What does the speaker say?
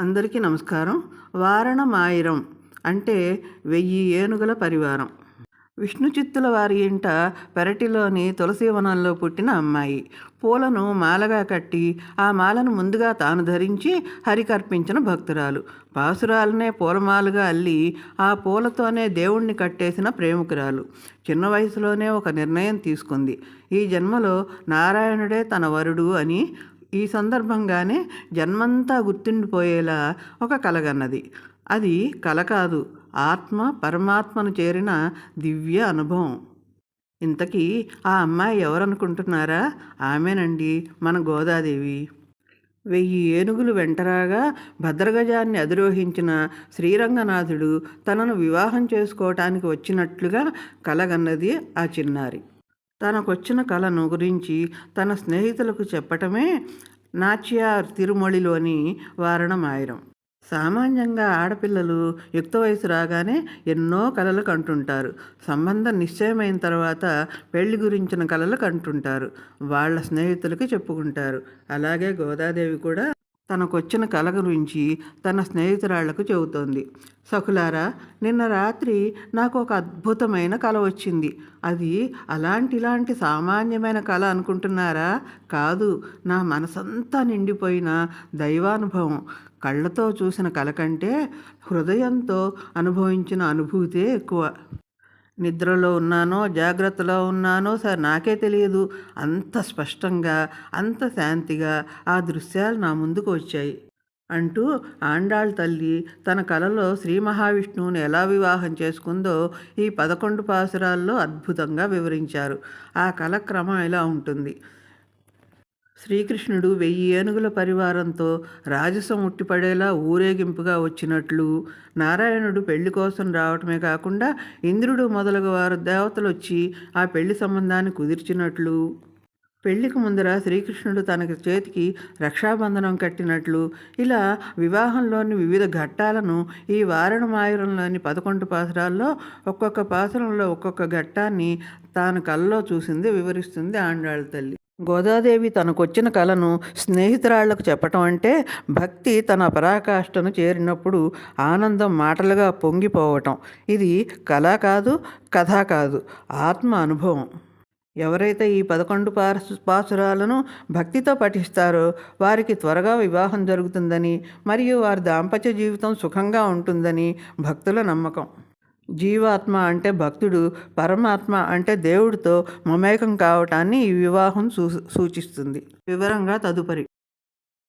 అందరికీ నమస్కారం. వారణమాయిరం అంటే వెయ్యి ఏనుగుల పరివారం. విష్ణు చిత్తుల వారి ఇంట పెరటిలోని తులసి వనంలో పుట్టిన అమ్మాయి. పూలను మాలగా కట్టి ఆ మాలను ముందుగా తాను ధరించి హరికర్పించిన భక్తురాలు. పాసురాలనే పూలమాలుగా అల్లి ఆ పూలతోనే దేవుణ్ణి కట్టేసిన ప్రేమికురాలు. చిన్న వయసులోనే ఒక నిర్ణయం తీసుకుంది. ఈ జన్మలో నారాయణుడే తన వరుడు అని ఈ సందర్భంగానే జన్మంతా గుర్తుండిపోయేలా ఒక కలగన్నది అది కల కాదు ఆత్మ పరమాత్మను చేరిన దివ్య అనుభవం. ఇంతకీ ఆ అమ్మాయి ఎవరనుకుంటున్నారా? ఆమెనండి మన గోదాదేవి. వెయ్యి ఏనుగులు వెంటరాగా భద్రగజాన్ని అధిరోహించిన శ్రీరంగనాథుడు తనను వివాహం చేసుకోవటానికి వచ్చినట్లుగా కలగన్నది ఆ చిన్నారి. తనకొచ్చిన కళను గురించి తన స్నేహితులకు చెప్పటమే నాచ్యార్ తిరుమొళిలోని వారణమాయిరం. సామాన్యంగా ఆడపిల్లలు యుక్త వయసు రాగానే ఎన్నో కలలు కంటుంటారు. సంబంధం నిశ్చయమైన తర్వాత పెళ్ళి గురించిన కలలు కంటుంటారు. వాళ్ళ స్నేహితులకి చెప్పుకుంటారు. అలాగే గోదాదేవి కూడా తనకొచ్చిన కల గురించి తన స్నేహితురాళ్ళకు చెబుతోంది. సఖులారా నిన్న రాత్రి నాకు ఒక అద్భుతమైన కల వచ్చింది. అది అలాంటిలాంటి సామాన్యమైన కళ అనుకుంటున్నారా? కాదు నా మనసంతా నిండిపోయిన దైవానుభవం. కళ్ళతో చూసిన కల కంటే హృదయంతో అనుభవించిన అనుభూతే ఎక్కువ. నిద్రలో ఉన్నానో జాగ్రత్తలో ఉన్నానో సార్ నాకే తెలియదు. అంత స్పష్టంగా అంత శాంతిగా ఆ దృశ్యాలు నా ముందుకు వచ్చాయి. అంటూ ఆండాళ్ తల్లి తన కలలో శ్రీ మహావిష్ణువుని ఎలా వివాహం చేసుకుందో ఈ పదకొండు పాసురాల్లో అద్భుతంగా వివరించారు. ఆ కల క్రమం ఇలా ఉంటుంది? శ్రీకృష్ణుడు వెయ్యి ఏనుగుల పరివారంతో రాజసం ఉట్టిపడేలా ఊరేగింపుగా వచ్చినట్లు నారాయణుడు పెళ్ళి కోసం రావటమే కాకుండా ఇంద్రుడు మొదలగు వారు దేవతలు వచ్చి ఆ పెళ్ళి సంబంధాన్ని కుదిర్చినట్లు పెళ్ళికి ముందర శ్రీకృష్ణుడు తనకి చేతికి రక్షాబంధనం కట్టినట్లు ఇలా వివాహంలోని వివిధ ఘట్టాలను ఈ వారణమాయురంలోని పదకొండు పాసరాల్లో ఒక్కొక్క పాసరంలో ఒక్కొక్క ఘట్టాన్ని తాను కల్లో చూసింది వివరిస్తుంది ఆండాళ్ళ తల్లి. గోదాదేవి తనకొచ్చిన కళను స్నేహితురాళ్ళకు చెప్పటం అంటే భక్తి తన పరాకాష్ఠను చేరినప్పుడు ఆనందం మాటలుగా పొంగిపోవటం. ఇది కళ కాదు కథ కాదు ఆత్మ అనుభవం. ఎవరైతే ఈ పదకొండు పాసు పాసురాలను భక్తితో పఠిస్తారో వారికి త్వరగా వివాహం జరుగుతుందని మరియు వారి దాంపత్య జీవితం సుఖంగా ఉంటుందని భక్తుల నమ్మకం. జీవాత్మ అంటే భక్తుడు పరమాత్మ అంటే దేవుడితో మమేకం కావటాన్ని ఈ వివాహం సూ సూచిస్తుంది. వివరంగా తదుపరి